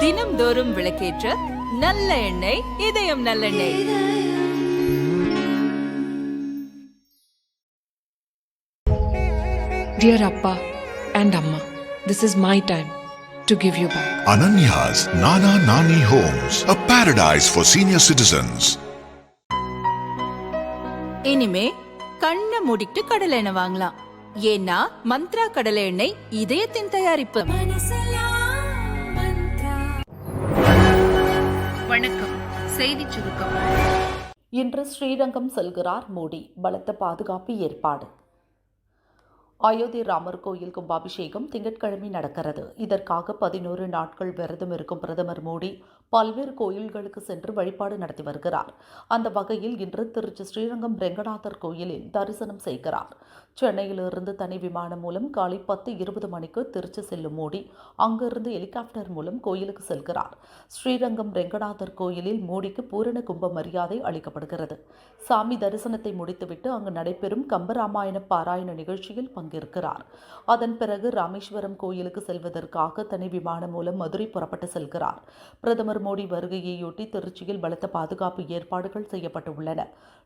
தினம்தோறும் விளக்கேற்ற நல்ல எண்ணெய் இதயம் நல்லெண்ணெய் Dear Appa and Amma, this is my time to give you back. Ananya's Nana Nani Homes, a paradise for senior citizens. இனிமே கண்ணை மூடிட்டு கடலை எண்ணெய் வாங்கலாம் ஏன்னா மந்த்ரா கடலை எண்ணெய் இதயத்தின் தயாரிப்பு வணக்கம். செய்தி சுருக்கம். இன்று ஸ்ரீரங்கம் செல்கிறார் மோடி. பலத்த பாதுகாப்பு ஏற்பாடு. அயோத்தி ராமர் கோயில் கும்பாபிஷேகம் திங்கட்கிழமை நடக்கிறது. இதற்காக பதினோரு நாட்கள் விரதம் இருக்கும் பிரதமர் மோடி பல்வேறு கோயில்களுக்கு சென்று வழிபாடு நடத்தி வருகிறார். அந்த வகையில் இன்று திருச்சி ஸ்ரீரங்கம் ரெங்கநாதர் கோயிலில் தரிசனம் செய்கிறார். சென்னையிலிருந்து தனி விமானம் மூலம் காலை பத்து இருபது மணிக்கு திருச்சி செல்லும் மோடி அங்கிருந்து ஹெலிகாப்டர் மூலம் கோயிலுக்கு செல்கிறார். ஸ்ரீரங்கம் ரெங்கநாதர் கோயிலில் மோடிக்கு பூரண கும்ப மரியாதை அளிக்கப்படுகிறது. சாமி தரிசனத்தை முடித்துவிட்டு அங்கு நடைபெறும் கம்பராமாயண பாராயண நிகழ்ச்சியில் பங்கேற்கிறார் அதன் பிறகு ராமேஸ்வரம் கோயிலுக்கு செல்வதற்காக தனி விமானம் மூலம் மதுரை புறப்பட்டு செல்கிறார். பிரதமர் மோடி வருகையையொட்டி திருச்சியில் பலத்த பாதுகாப்பு ஏற்பாடுகள் செய்யப்பட்டுள்ளன.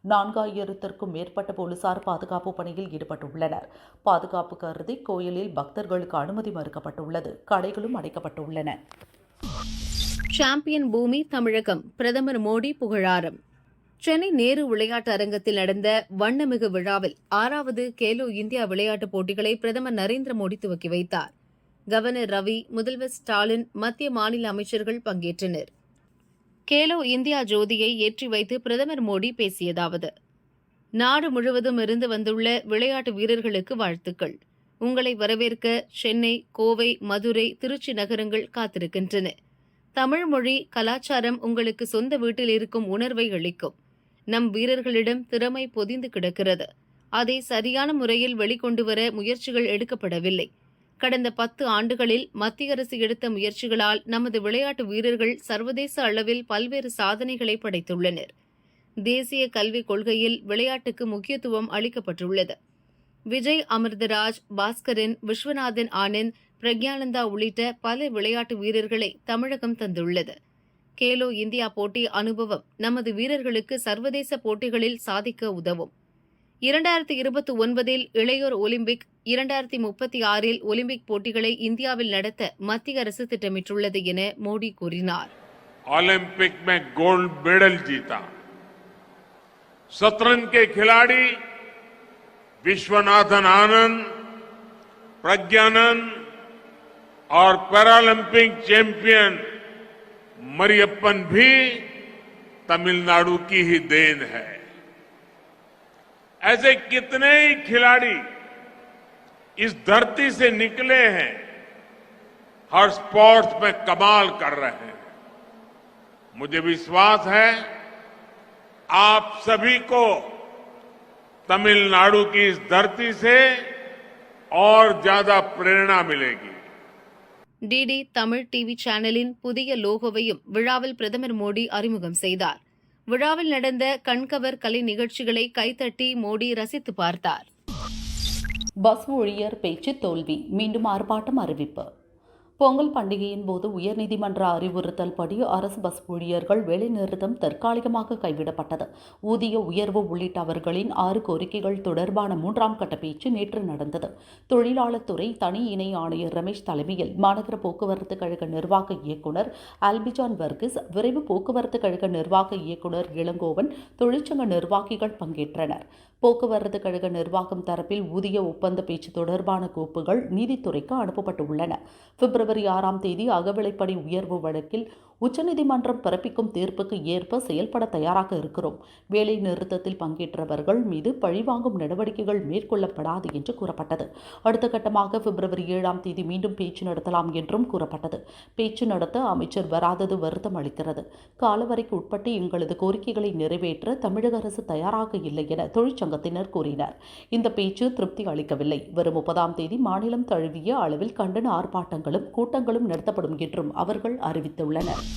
நான்காயிரத்திற்கும் மேற்பட்ட போலீசார் பாதுகாப்பு பணியில் ஈடுபட்டுள்ளனர். பாதுகாப்பு கருதி கோயிலில் பக்தர்களுக்கு அனுமதி மறுக்கப்பட்டுள்ளது. கடைகளும் அடைக்கப்பட்டுள்ளன. சாம்பியன் பூமி தமிழகம். பிரதமர் மோடி புகழாரம். சென்னை நேரு விளையாட்டு அரங்கத்தில் நடந்த வண்ணமிகு விழாவில் ஆறாவது கேலோ இந்தியா விளையாட்டுப் போட்டிகளை பிரதமர் நரேந்திர மோடி துவக்கி வைத்தார். கவர்னர் ரவி முதல்வர் ஸ்டாலின் மத்திய மாநில அமைச்சர்கள் பங்கேற்றனர். கேலோ இந்தியா ஜோதியை ஏற்றி வைத்து பிரதமர் மோடி பேசியதாவது நாடு முழுவதும் இருந்து வந்துள்ள விளையாட்டு வீரர்களுக்கு வாழ்த்துக்கள். உங்களை வரவேற்க சென்னை கோவை மதுரை திருச்சி நகரங்கள் காத்திருக்கின்றன. தமிழ் மொழி கலாச்சாரம் உங்களுக்கு சொந்த வீட்டில் இருக்கும் உணர்வை அளிக்கும். நம் வீரர்களிடம் திறமை பொதிந்து கிடக்கிறது. அதை சரியான முறையில் வெளிக்கொண்டு வர முயற்சிகள் எடுக்கப்படவில்லை. கடந்த பத்து ஆண்டுகளில் மத்திய அரசு எடுத்த முயற்சிகளால் நமது விளையாட்டு வீரர்கள் சர்வதேச அளவில் பல்வேறு சாதனைகளை படைத்துள்ளனர். தேசிய கல்விக் கொள்கையில் விளையாட்டுக்கு முக்கியத்துவம் அளிக்கப்பட்டுள்ளது. விஜய் அமிர்தராஜ் பாஸ்கரன் விஸ்வநாதன் ஆனந்த் பிரக்யானந்தா உள்ளிட்ட பல விளையாட்டு வீரர்களை தமிழகம் தந்துள்ளது. கேலோ இந்தியா போட்டி அனுபவம் நமது வீரர்களுக்கு சர்வதேச போட்டிகளில் சாதிக்க உதவும் இரண்டாயிரத்தி இருபத்தி ஒன்பதில் இளையோர் ஒலிம்பிக் இரண்டாயிரத்தி முப்பத்தி ஆறில் ஒலிம்பிக் போட்டிகளை இந்தியாவில் நடத்த மத்திய அரசு திட்டமிட்டுள்ளது என மோடி கூறினார் ओलंपिक में गोल्ड मेडल जीता शतरंज के खिलाड़ी विश्वनाथन आनंद प्रज्ञानंद और पैरालंपिक चैंपियन मरियप्पन भी तमिलनाडु की ही देन है। ऐसे कितने ही खिलाड़ी इस धरती से निकले हैं, हर स्पोर्ट्स में कमाल कर रहे हैं। मुझे विश्वास है, आप सभी को तमिलनाडु की इस धरती से और ज़्यादा प्रेरणा मिलेगी। டிடி தமிழ் டிவி சேனலின் புதிய லோகோவையும் விழாவில் பிரதமர் மோடி அறிமுகம் செய்தார். விழாவில் நடந்த கண்கவர் கலை நிகழ்ச்சிகளை கைத்தட்டி மோடி ரசித்து பார்த்தார். பஸ் ஊழியர் பேச்சு தோல்வி. மீண்டும் ஆர்ப்பாட்டம் அறிவிப்பு. பொங்கல் பண்டிகையின் போது உயர்நீதிமன்ற அறிவுறுத்தல் படி அரசு பஸ் ஊழியர்கள் வேலைநிறுத்தம் தற்காலிகமாக கைவிடப்பட்டது. ஊதிய உயர்வு உள்ளிட்ட அவர்களின் ஆறு கோரிக்கைகள் தொடர்பான மூன்றாம் கட்ட பேச்சு நேற்று நடந்தது. தொழிலாளர் துறை தனி இணை ஆணையர் ரமேஷ் தலைமையில் மாநகர போக்குவரத்து கழக நிர்வாக இயக்குனர் ஆல்பிஜான் வர்கிஸ் விரைவு போக்குவரத்து கழக நிர்வாக இயக்குனர் இளங்கோவன் தொழிற்சங்க நிர்வாகிகள் பங்கேற்றனர். போக்குவரத்து கழக நிர்வாகம் தரப்பில் ஊதிய ஒப்பந்த பேச்சு தொடர்பான கோப்புகள் நீதித்துறைக்கு அனுப்பப்பட்டுள்ளன. பிப்ரவரி ஆறாம் தேதி அகவிலைப்படி உயர்வு வழக்கில் உச்சநீதிமன்றம் பிறப்பிக்கும் தீர்ப்புக்கு ஏற்ப செயல்பட தயாராக இருக்கிறோம். வேலை நிறுத்தத்தில் பங்கேற்றவர்கள் மீது பழிவாங்கும் நடவடிக்கைகள் மேற்கொள்ளப்படாது என்று கூறப்பட்டது. அடுத்த கட்டமாக பிப்ரவரி ஏழாம் தேதி மீண்டும் பேச்சு நடத்தலாம் என்றும் கூறப்பட்டது. பேச்சு நடத்த அமைச்சர் வராதது வருத்தம் அளிக்கிறது. காலவரைக்கு உட்பட்டு எங்களது கோரிக்கைகளை நிறைவேற்ற தமிழக அரசு தயாராக இல்லை என தொழிற்சங்கத்தினர் கூறினர். இந்த பேச்சு திருப்தி அளிக்கவில்லை. வரும் முப்பதாம் தேதி மாநிலம் தழுவிய அளவில் கண்டன ஆர்ப்பாட்டங்களும் கூட்டங்களும் நடத்தப்படும் என்றும் அவர்கள் அறிவித்துள்ளனர்.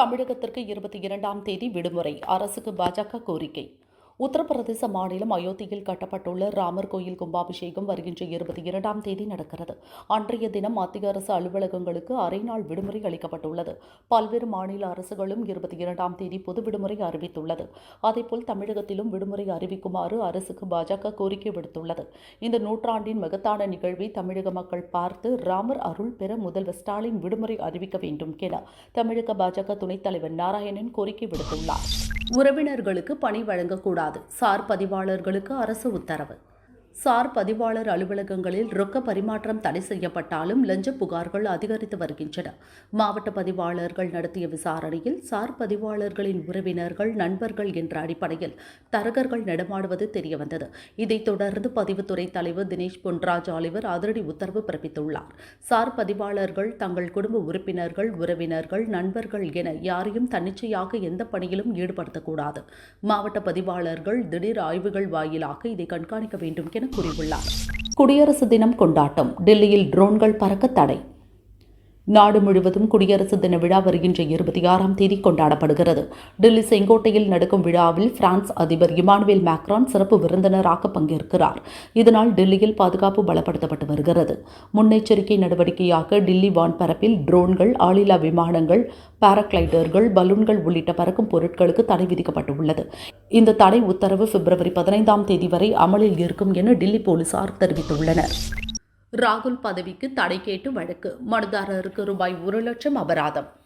தமிழகத்திற்கு இருபத்தி இரண்டாம் தேதி விடுமுறை. அரசுக்கு பாஜக கோரிக்கை. உத்தரப்பிரதேச மாநிலம் அயோத்தியில் கட்டப்பட்டுள்ள ராமர் கோயில் கும்பாபிஷேகம் வருகின்ற இருபத்தி இரண்டாம் தேதி நடக்கிறது. அன்றைய தினம் மத்திய அரசு அலுவலகங்களுக்கு அரை நாள் விடுமுறை அளிக்கப்பட்டுள்ளது. பல்வேறு மாநில அரசுகளும் இருபத்தி இரண்டாம் தேதி பொது விடுமுறை அறிவித்துள்ளது. அதேபோல் தமிழகத்திலும் விடுமுறை அறிவிக்குமாறு அரசுக்கு பாஜக கோரிக்கை விடுத்துள்ளது. இந்த நூற்றாண்டின் மகத்தான நிகழ்வை தமிழக மக்கள் பார்த்து ராமர் அருள் பெற முதல்வர் ஸ்டாலின் விடுமுறை அறிவிக்க வேண்டும் என தமிழக பாஜக துணைத் தலைவர் நாராயணன் கோரிக்கை விடுத்துள்ளார். உறவினர்களுக்கு பணி வழங்கக்கூடாது. சார் பதிவாளர்களுக்கு அரசு உத்தரவு. சார் பதிவாளர் அலுவலகங்களில் ரொக்க பரிமாற்றம் தடை செய்யப்பட்டாலும் லஞ்ச புகார்கள் அதிகரித்து வருகின்றன. மாவட்ட பதிவாளர்கள் நடத்திய விசாரணையில் சார் பதிவாளர்களின் உறவினர்கள் நண்பர்கள் என்ற அடிப்படையில் தரகர்கள் நடமாடுவது தெரியவந்தது. இதைத் தொடர்ந்து பதிவுத்துறை தலைவர் தினேஷ் பொன்ராஜ் ஆலிவர் அதிரடி உத்தரவு பிறப்பித்துள்ளார். சார் பதிவாளர்கள் தங்கள் குடும்ப உறுப்பினர்கள் உறவினர்கள் நண்பர்கள் என யாரையும் தன்னிச்சையாக எந்த பணியிலும் ஈடுபடுத்தக்கூடாது. மாவட்ட பதிவாளர்கள் திடீர் ஆய்வுகள் வாயிலாக இதை கண்காணிக்க வேண்டும் என கூறியுள்ளார். குடியரசு தினம் கொண்டாட்டம். டெல்லியில் ட்ரோன்கள் பறக்க தடை. நாடு முழுவதும் குடியரசு தின விழா வருகின்ற இருபத்தி ஆறாம் தேதி கொண்டாடப்படுகிறது. டெல்லி செங்கோட்டையில் நடக்கும் விழாவில் பிரான்ஸ் அதிபர் இமானுவேல் மேக்ரான் சிறப்பு விருந்தினராக பங்கேற்கிறார். இதனால் டெல்லியில் பாதுகாப்பு பலப்படுத்தப்பட்டு வருகிறது. முன்னெச்சரிக்கை நடவடிக்கையாக டெல்லி வான்பரப்பில் ட்ரோன்கள் ஆளில்லா விமானங்கள் பாராகிளைடர்கள் பலூன்கள் உள்ளிட்ட பறக்கும் பொருட்களுக்கு தடை விதிக்கப்பட்டுள்ளது. இந்த தடை உத்தரவு பிப்ரவரி பதினைந்தாம் தேதி வரை அமலில் இருக்கும் என டெல்லி போலீசார் தெரிவித்துள்ளனர். ராகுல் பதவிக்கு தடை கேட்டு வழக்கு. மனுதாரருக்கு ரூபாய் ஒரு லட்சம் அபராதம்.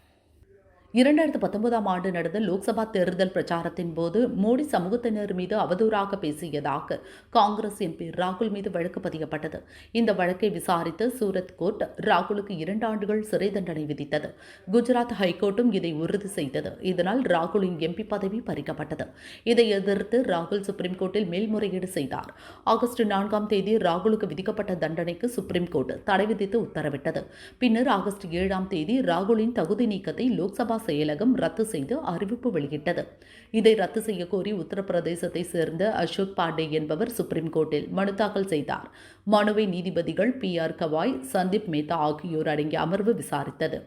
இரண்டாயிரத்து பத்தொன்பதாம் ஆண்டு நடந்த லோக்சபா தேர்தல் பிரச்சாரத்தின் போது மோடி சமூகத்தினர் மீது அவதூறாக பேசியதாக காங்கிரஸ் எம்பி ராகுல் மீது வழக்கு பதியப்பட்டது. இந்த வழக்கை விசாரித்த சூரத் கோர்ட் ராகுலுக்கு இரண்டு ஆண்டுகள் சிறை தண்டனை விதித்தது. குஜராத் ஹைகோர்ட்டும் இதை உறுதி செய்தது. இதனால் ராகுலின் எம்பி பதவி பறிக்கப்பட்டது. இதை எதிர்த்து ராகுல் சுப்ரீம் கோர்ட்டில் மேல்முறையீடு செய்தார். ஆகஸ்ட் நான்காம் தேதி ராகுலுக்கு விதிக்கப்பட்ட தண்டனைக்கு சுப்ரீம் கோர்ட் தடை விதித்து உத்தரவிட்டது. பின்னர் ஆகஸ்ட் ஏழாம் தேதி ராகுலின் தகுதி நீக்கத்தை லோக்சபா செயலகம் ரத்து செய்து அறிவிப்பு வெளியிட்டது. இதை ரத்து செய்ய கோரி உத்தரப்பிரதேசத்தை சேர்ந்த அசோக் பாண்டே என்பவர் சுப்ரீம் கோர்ட்டில் மனு தாக்கல் செய்தார். மனுவை நீதிபதிகள் பி. ஆர். கவாய் சந்தீப் மேத்தா ஆகியோர் அடங்கிய அமர்வு விசாரித்தது.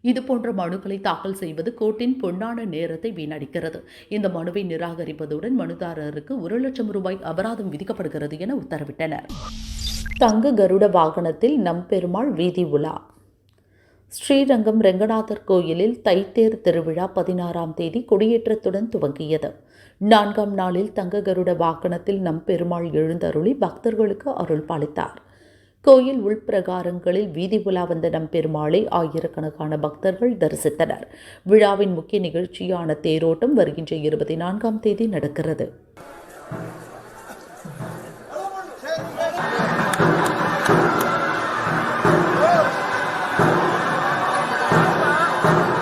இதுபோன்ற மனுக்களை தாக்கல் செய்வது கோர்ட்டின் பொன்னான நேரத்தை வீணடிக்கிறது. இந்த மனுவை நிராகரிப்பதுடன் மனுதாரருக்கு ஒரு லட்சம் ரூபாய் அபராதம் விதிக்கப்படுகிறது என உத்தரவிட்டனர். தங்க கருட வாகனத்தில் நம்பெருமாள் வீதி உலா. ஸ்ரீரங்கம் ரெங்கநாதர் கோயிலில் தைத்தேர் திருவிழா பதினாறாம் தேதி கொடியேற்றத்துடன் துவங்கியது. நான்காம் நாளில் தங்க கருட வாகனத்தில் நம்பெருமாள் எழுந்தருளி பக்தர்களுக்கு அருள் பாலித்தார். கோயில் உள்பிரகாரங்களில் வீதி உலா வந்த நம்பெருமாளை ஆயிரக்கணக்கான பக்தர்கள் தரிசித்தனர். விழாவின் முக்கிய நிகழ்ச்சியான தேரோட்டம் வருகின்ற இருபத்தி நான்காம் தேதி நடக்கிறது. you